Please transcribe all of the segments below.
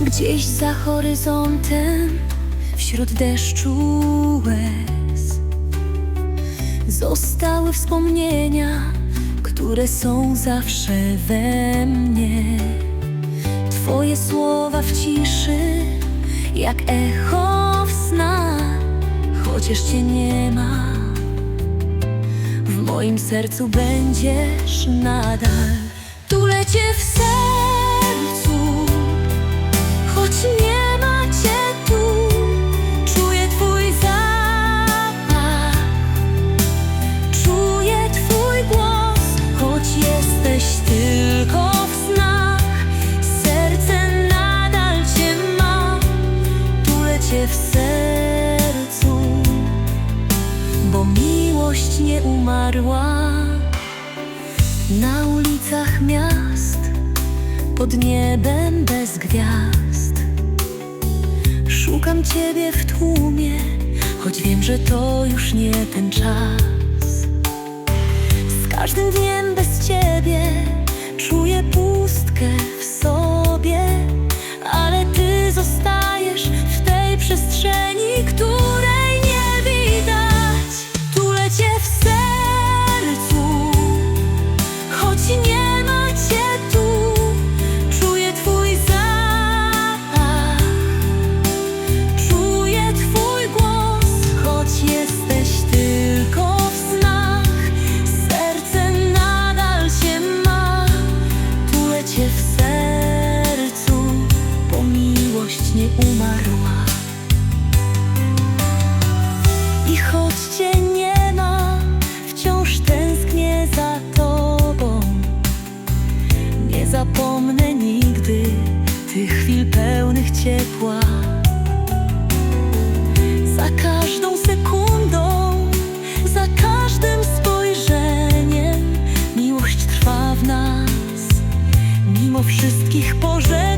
Gdzieś za horyzontem, wśród deszczu łez Zostały wspomnienia, które są zawsze we mnie. Twoje słowa w ciszy, jak echo w snach Chociaż Cię nie ma w moim sercu będziesz nadal. Tulę Cię w sercu w sercu bo miłość nie umarła na ulicach miast pod niebem bez gwiazd. Szukam ciebie w tłumie, choć wiem, że to już nie ten czas. Z każdym dniem bez ciebie czuję pustkę не choć nie ma, wciąż tęsknię za tobą. Nie zapomnę nigdy tych chwil pełnych ciepła. Za każdą sekundą, za każdym spojrzeniem, miłość trwa w nas, mimo wszystkich pożegnań.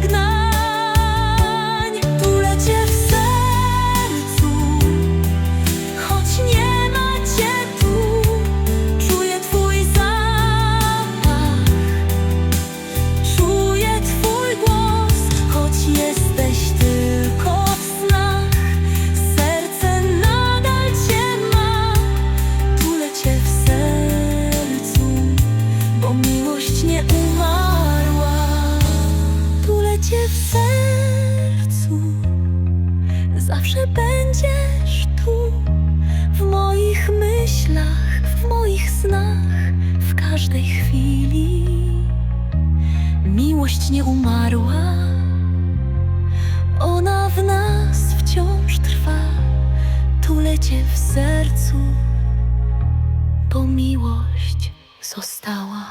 Nie umarła, ona w nas wciąż trwa. Tulę cię w sercu, bo miłość została.